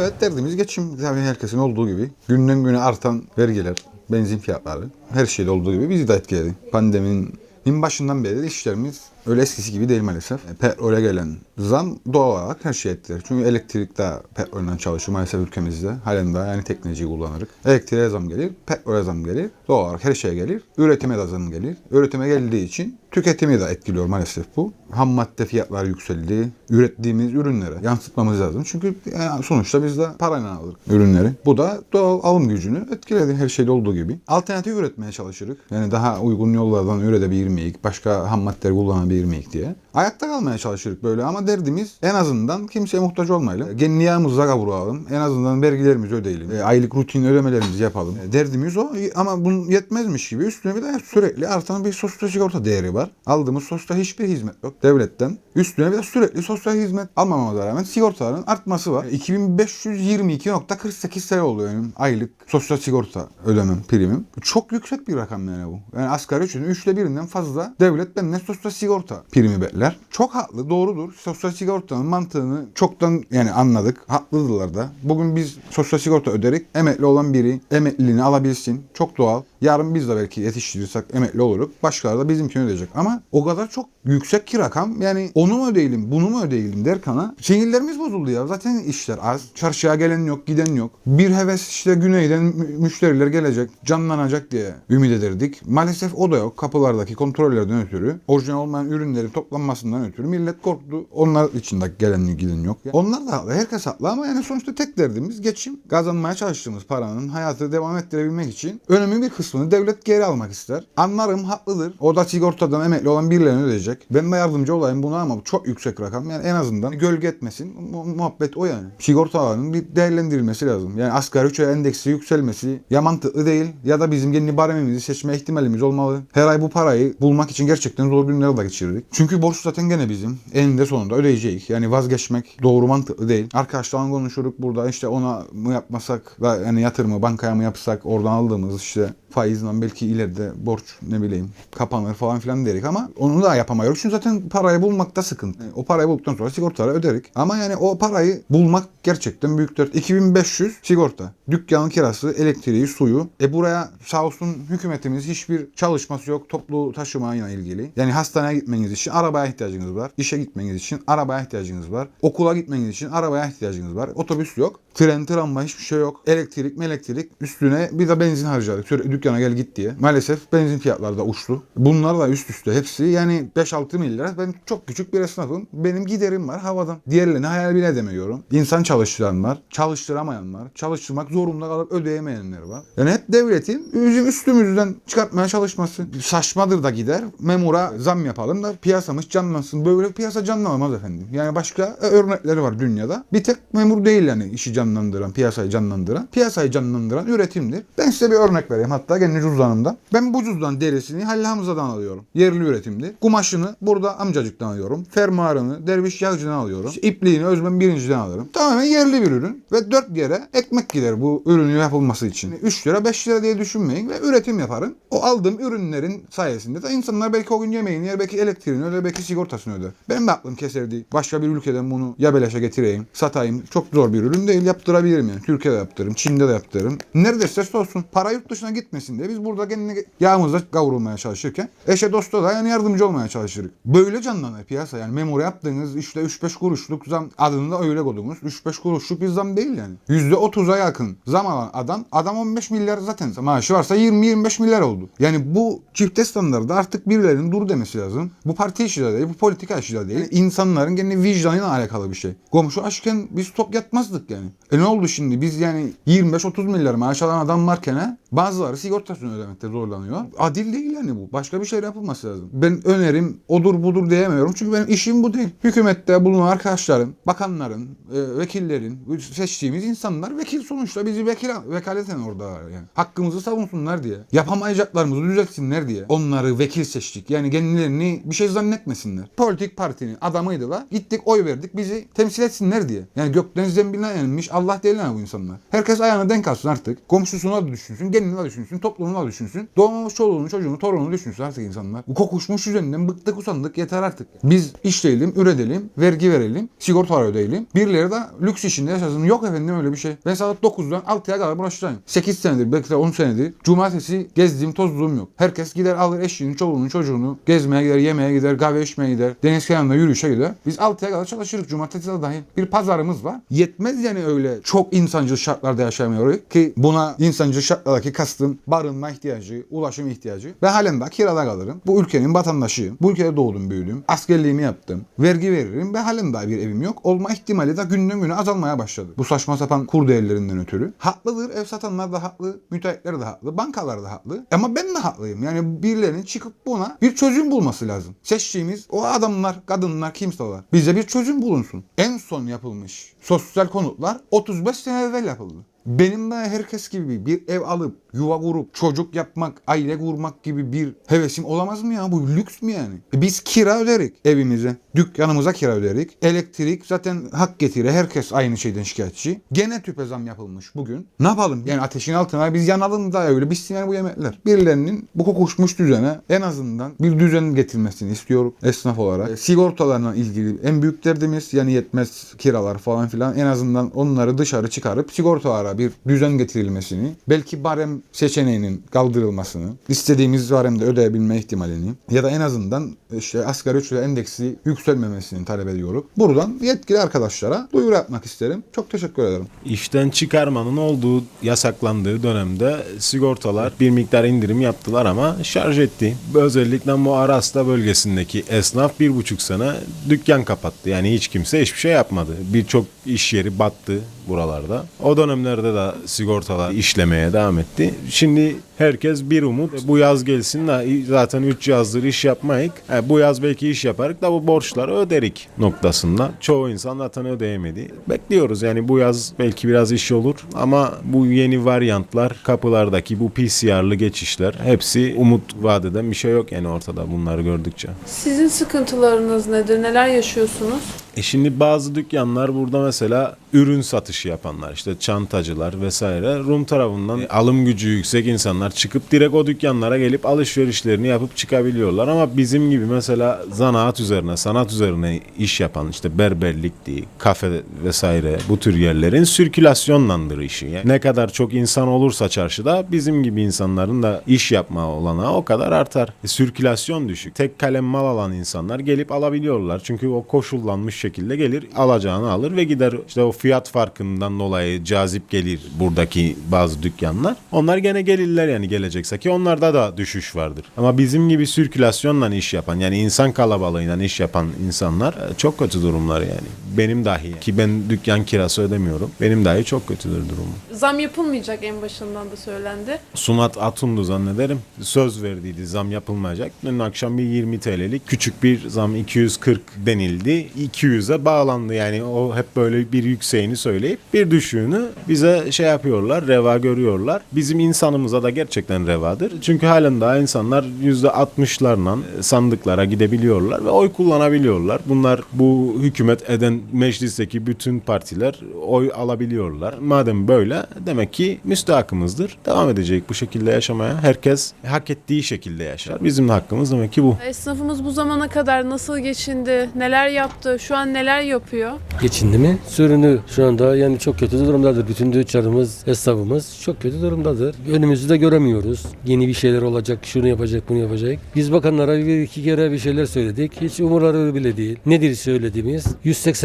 Evet derdimiz geçim. Tabii herkesin olduğu gibi. Günden güne artan vergiler, benzin fiyatları her şeyde olduğu gibi bizi de etkiledi. Pandeminin başından beri işlerimiz öyle eskisi gibi değil maalesef. E, Petrole gelen zam doğal olarak her şey etkiler. Çünkü elektrik de petrolden çalışıyor maalesef ülkemizde. Halen daha yani teknolojiyi kullanırız. Elektriğe zam gelir, petrole zam gelir. Doğal olarak her şeye gelir. Üretime de zam gelir. Üretime geldiği için tüketimi de etkiliyor maalesef bu. Ham madde fiyatları yükseldi. Ürettiğimiz ürünlere yansıtmamız lazım. Çünkü yani sonuçta biz de parayla alırız ürünleri. Bu da doğal alım gücünü etkiledi her şeyde olduğu gibi. Alternatif üretmeye çalışırız. Yani daha uygun yollardan üretebilir miyiz? Başka ham maddeleri miyiz diye. Ayakta kalmaya çalışırız böyle ama derdimiz en azından kimseye muhtaç olmayalım. Genliyağımıza kavuralım. En azından vergilerimizi ödeyelim. E, aylık rutin ödemelerimizi yapalım. E, derdimiz o ama bunun yetmezmiş gibi üstüne bir de sürekli artan bir sosyal sigorta değeri var. Aldığımız sosyal hiçbir hizmet yok devletten. Üstüne bir de sürekli sosyal hizmet almamamıza rağmen sigortaların artması var. E, 2522.48 TL oluyor benim aylık sosyal sigorta ödemem, primim. Çok yüksek bir rakam yani bu. Yani asgari ücretin üçte birinden fazla devlet benden sosyal sigorta primi bekler. Çok haklı, doğrudur. Sosyal sigortanın mantığını çoktan yani anladık. Haklıdırlar da. Bugün biz sosyal sigorta öderik. Emekli olan biri emekliliğini alabilsin. Çok doğal. Yarın biz de belki yetiştirirsek emekli oluruz. Başkaları da bizimkini ödeyecek. Ama o kadar çok yüksek ki rakam. Yani onu mu ödeyelim, bunu mu ödeyelim derken ha. Sinirlerimiz bozuldu ya. Zaten işler az. Çarşıya gelen yok, giden yok. Bir heves işte güneyden mü- müşteriler gelecek, canlanacak diye ümit ederdik. Maalesef o da yok. Kapılardaki kontrollerden ötürü. Orijinal olmayan ürünlerin toplanmasından ötürü millet korktu. Onlar için de gelen giden yok. Onlar da haklı. Herkes haklı ama yani sonuçta tek derdimiz geçim. Kazanmaya çalıştığımız paranın hayatı devam ettirebilmek için önemli bir kısmını devlet geri almak ister. Anlarım haklıdır. O da sigortadan emekli olan birilerini ödeyecek. Ben de yardımcı olayım buna ama çok yüksek rakam. Yani en azından gölge etmesin. Mu- muhabbet o yani. Sigortaların bir değerlendirilmesi lazım. Yani asgari ücret endeksi yükselmesi ya mantıklı değil ya da bizim kendi baremimizi seçme ihtimalimiz olmalı. Her ay bu parayı bulmak için gerçekten zor günler de geçirdik. Çünkü borç zaten gene bizim. Eninde sonunda ödeyeceğiz. Yani vazgeçmek doğru mantıklı değil. Arkadaşlarla konuşuruk burada işte ona mı yapmasak yani yatırımı bankaya mı yapsak oradan aldığımız işte faizle belki ileride borç ne bileyim kapanır falan filan derik ama onu da yapamıyoruz. Çünkü zaten parayı bulmakta sıkıntı. O parayı bulduktan sonra sigortaları öderik. Ama yani o parayı bulmak gerçekten büyük dert. 2500 sigorta. Dükkanın kirası, elektriği, suyu. E buraya sağ olsun hükümetimiz hiçbir çalışması yok toplu taşımayla ilgili. Yani hastaneye gitmeniz için arabaya ihtiyacınız var. İşe gitmeniz için arabaya ihtiyacınız var. Okula gitmeniz için arabaya ihtiyacınız var. Otobüs yok. Tren, tramvay hiçbir şey yok. Elektrik, elektrik üstüne bir de benzin harcadık. Sürekli dükkana gel git diye. Maalesef benzin fiyatları da uçtu. Bunlar da üst üste hepsi yani 5-6 milyar. Ben çok küçük bir esnafım. Benim giderim var havadan. Diğerlerini hayal bile edemiyorum. İnsan çalıştıran var. Çalıştıramayan var. Çalıştırmak zorunda kalıp ödeyemeyenler var. Yani hep devletin bizim üstümüzden çıkartmaya çalışması. Saçmadır da gider. Memura zam yapalım da piyasamız canlansın. Böyle piyasa canlanmaz efendim. Yani başka örnekleri var dünyada. Bir tek memur değil yani işi canlandıran, piyasayı canlandıran. Piyasayı canlandıran üretimdir. Ben size bir örnek vereyim hatta kendi cüzdanımda. Ben bu cüzdan derisini Halil Hamza'dan alıyorum. Yerli üretimdir. Kumaşını burada amcacıktan alıyorum. Fermuarını Derviş Yağcı'dan alıyorum. İşte ipliğini Özben Birinci'den alırım. Tamamen yerli bir ürün. Ve 4 yere ekmek gider bu ürünün yapılması için. 3 lira 5 lira diye düşünmeyin ve üretim yaparım. O aldığım ürünlerin sayesinde de insanlar belki o gün yemeğini yer, belki elektriğini öder, belki sigortasını öder. Benim de aklım keserdi. Başka bir ülkeden bunu ya beleşe getireyim, satayım. Çok zor bir ürün değil. Yaptırabilirim yani. Türkiye'de yaptırırım, Çin'de de yaptırırım. Neredeyse olsun. Para yurt dışına gitmesin diye biz burada kendine yağımızla kavrulmaya çalışırken eşe dosta da yani yardımcı olmaya çalışırız. Böyle canlanır piyasa yani memura yaptığınız işte 3-5 kuruşluk zam adını da öyle koydunuz. 3-5 kuruşluk bir zam değil yani. %30'a yakın zam alan adam adam 15 milyar zaten maaşı varsa 20-25 milyar oldu. Yani bu çifte standarda artık birilerinin dur demesi lazım. Bu parti işi de değil, bu politika işi de değil. İnsanların kendi vicdanıyla alakalı bir şey. Komşu açken biz tok yatmazdık yani. E ne oldu şimdi? Biz yani 25-30 milyar maaş alan adam varken ha, bazıları sigortasını ödemekte zorlanıyor. Adil değil yani bu. Başka bir şey yapılması lazım. Ben önerim odur budur diyemiyorum. Çünkü benim işim bu değil. Hükümette bulunan arkadaşlarım, bakanların, e, vekillerin, seçtiğimiz insanlar vekil sonuçta bizi vekil, vekaleten orada yani. Hakkımızı savunsunlar diye. Yapamayacaklarımızı düzeltsinler diye. Onları vekil seçtik. Yani kendilerini bir şey zannetmesinler. Politik partinin adamıydılar. Gittik oy verdik bizi temsil etsinler diye. Yani gökten zembiline yenilmiş Allah değil bu insanlar. Herkes ayağını denk alsın artık. Komşusuna da düşünsün. Kendini düşünsün, toplumunu düşünsün. Doğmamış çoluğunu, çocuğunu, torununu düşünsün artık insanlar. Bu kokuşmuş düzeninden bıktık usandık yeter artık. Biz işleyelim, üretelim, vergi verelim, sigortalar ödeyelim. Birileri de lüks içinde yaşasın. Yok efendim öyle bir şey. Ben saat 9'dan 6'ya kadar bulaşacağım. 8 senedir, belki de 10 senedir. Cumartesi gezdiğim, tozduğum yok. Herkes gider alır eşini, çoluğunu, çocuğunu. Gezmeye gider, yemeğe gider, kahve içmeye gider. Deniz kenarında yürüyüşe gider. Biz 6'ya kadar çalışırız. Cumartesi de dahil. Bir pazarımız var. Yetmez yani öyle çok insancıl şartlarda yaşamıyoruz ki buna insancıl şartlardaki kastım barınma ihtiyacı, ulaşım ihtiyacı. Ben halen daha kirada kalırım. Bu ülkenin vatandaşıyım. Bu ülkede doğdum, büyüdüm. Askerliğimi yaptım. Vergi veririm ve halen daha bir evim yok. Olma ihtimali de günden güne azalmaya başladı. Bu saçma sapan kur değerlerinden ötürü. Haklıdır. Ev satanlar da haklı. Müteahhitler de haklı. Bankalar da haklı. Ama ben de haklıyım. Yani birilerinin çıkıp buna bir çözüm bulması lazım. Seçtiğimiz o adamlar, kadınlar, kimseler. Bize bir çözüm bulunsun. En son yapılmış sosyal konutlar 35 sene evvel yapıldı. Benim de herkes gibi bir ev alıp yuva kurup çocuk yapmak, aile kurmak gibi bir hevesim olamaz mı ya? Bu lüks mü yani? E biz kira öderik evimize. Dükkanımıza kira öderik. Elektrik zaten hak getire. Herkes aynı şeyden şikayetçi. Gene tüpe zam yapılmış bugün. Ne yapalım? Yani ateşin altına biz yanalım da öyle bitsin yani bu yemekler. Birilerinin bu kokuşmuş düzene en azından bir düzen getirmesini istiyorum esnaf olarak. E, sigortalarla ilgili en büyük derdimiz yani yetmez kiralar falan filan en azından onları dışarı çıkarıp sigortalara bir düzen getirilmesini, belki barem seçeneğinin kaldırılmasını, istediğimiz baremde ödeyebilme ihtimalini ya da en azından işte asgari ücret endeksi yükselmemesini talep ediyorum. Buradan yetkili arkadaşlara duyuru yapmak isterim. Çok teşekkür ederim. İşten çıkarmanın olduğu yasaklandığı dönemde sigortalar bir miktar indirim yaptılar ama şarj etti. Özellikle bu Arasta bölgesindeki esnaf bir buçuk sene dükkan kapattı. Yani hiç kimse hiçbir şey yapmadı. Birçok iş yeri battı buralarda. O dönemlerde de sigortalar işlemeye devam etti. Şimdi herkes bir umut. Bu yaz gelsin de zaten 3 yazdır iş yapmayık. E, bu yaz belki iş yaparık da bu borçları öderik noktasında. Çoğu insan zaten ödeyemedi. Bekliyoruz yani bu yaz belki biraz iş olur ama bu yeni varyantlar kapılardaki bu PCR'lı geçişler hepsi umut vaat eden bir şey yok yani ortada bunları gördükçe. Sizin sıkıntılarınız nedir? Neler yaşıyorsunuz? E şimdi bazı dükkanlar burada mesela ürün satışı yapanlar işte çantacılar vesaire Rum tarafından e, alım gücü yüksek insanlar çıkıp direkt o dükkanlara gelip alışverişlerini yapıp çıkabiliyorlar ama bizim gibi mesela zanaat üzerine sanat üzerine iş yapan işte berberlik değil kafe vesaire bu tür yerlerin sirkülasyonlandır işi. Yani ne kadar çok insan olursa çarşıda bizim gibi insanların da iş yapma olanağı o kadar artar. E, sirkülasyon düşük. Tek kalem mal alan insanlar gelip alabiliyorlar. Çünkü o koşullanmış şekilde gelir alacağını alır ve gider. İşte o fiyat farkından dolayı cazip gelir buradaki bazı dükkanlar. Onlar gene gelirler yani gelecekse ki onlarda da düşüş vardır. Ama bizim gibi sirkülasyonla iş yapan yani insan kalabalığıyla iş yapan insanlar e, çok kötü durumlar yani. Benim dahi ki ben dükkan kirası ödemiyorum. Benim dahi çok kötüdür durumu. Zam yapılmayacak en başından da söylendi. Sunat Atun'du zannederim. Söz verdiydi zam yapılmayacak. Dün akşam bir 20 TL'lik küçük bir zam 240 denildi. 200'e bağlandı yani o hep böyle bir yükseğini söyleyip bir düşüğünü bize şey yapıyorlar, reva görüyorlar. Bizim insanımıza da gerçekten revadır. Çünkü halen daha insanlar %60'larla sandıklara gidebiliyorlar ve oy kullanabiliyorlar. Bunlar bu hükümet eden meclisteki bütün partiler oy alabiliyorlar. Madem böyle demek ki müstahakımızdır. Devam edecek bu şekilde yaşamaya. Herkes hak ettiği şekilde yaşar. Bizim de hakkımız demek ki bu. Esnafımız bu zamana kadar nasıl geçindi? Neler yaptı? Şu an neler yapıyor? geçindi mi? Sürünü şu anda yani çok kötü durumdadır. Bütün dükkanımız, esnafımız çok kötü durumdadır. Önümüzü de göremiyoruz. Yeni bir şeyler olacak, şunu yapacak, bunu yapacak. Biz bakanlara bir iki kere bir şeyler söyledik. Hiç umurları bile değil. Nedir söylediğimiz?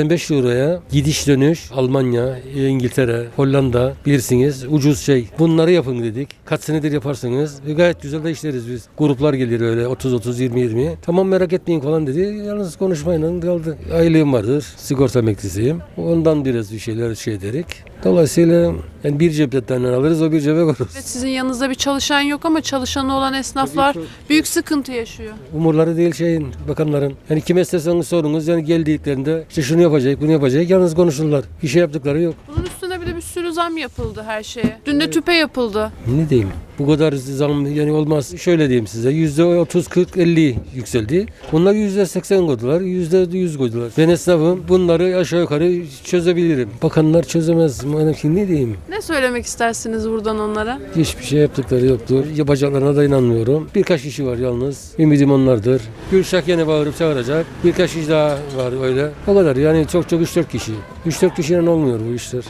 185 euroya gidiş dönüş Almanya, İngiltere, Hollanda bilirsiniz ucuz şey. Bunları yapın dedik. Kaç senedir yaparsanız ve gayet güzel de işleriz biz. Gruplar gelir öyle 30 30 20 20. Tamam merak etmeyin falan dedi. Yalnız konuşmayla kaldı. Aylığım vardır. Sigorta emeklisiyim. Ondan biraz bir şeyler şey dedik. Dolayısıyla yani bir cepten alırız o bir cebe koyarız. Evet, sizin yanınızda bir çalışan yok ama çalışanı olan esnaflar Tabii büyük sıkıntı yaşıyor. Umurları değil şeyin bakanların. Yani kime isterseniz sorunuz yani geldiklerinde işte şunu yapacak bunu yapacak yalnız konuşurlar. Bir şey yaptıkları yok. Bunun bir de bir sürü zam yapıldı her şeye. Dün de tüpe yapıldı. Ne diyeyim? Bu kadar zam yani olmaz. Şöyle diyeyim size. Yüzde 30, 40, 50 yükseldi. Onlar yüzde 80 koydular. Yüzde 100 koydular. Ben esnafım. Bunları aşağı yukarı çözebilirim. Bakanlar çözemez. Yani ne diyeyim? Ne söylemek istersiniz buradan onlara? Hiçbir şey yaptıkları yoktur. Yapacaklarına da inanmıyorum. Birkaç kişi var yalnız. Ümidim onlardır. Gülşah yine bağırıp çağıracak. Birkaç kişi daha var öyle. O kadar yani çok çok 3-4 kişi. 3-4 kişiyle olmuyor bu işler.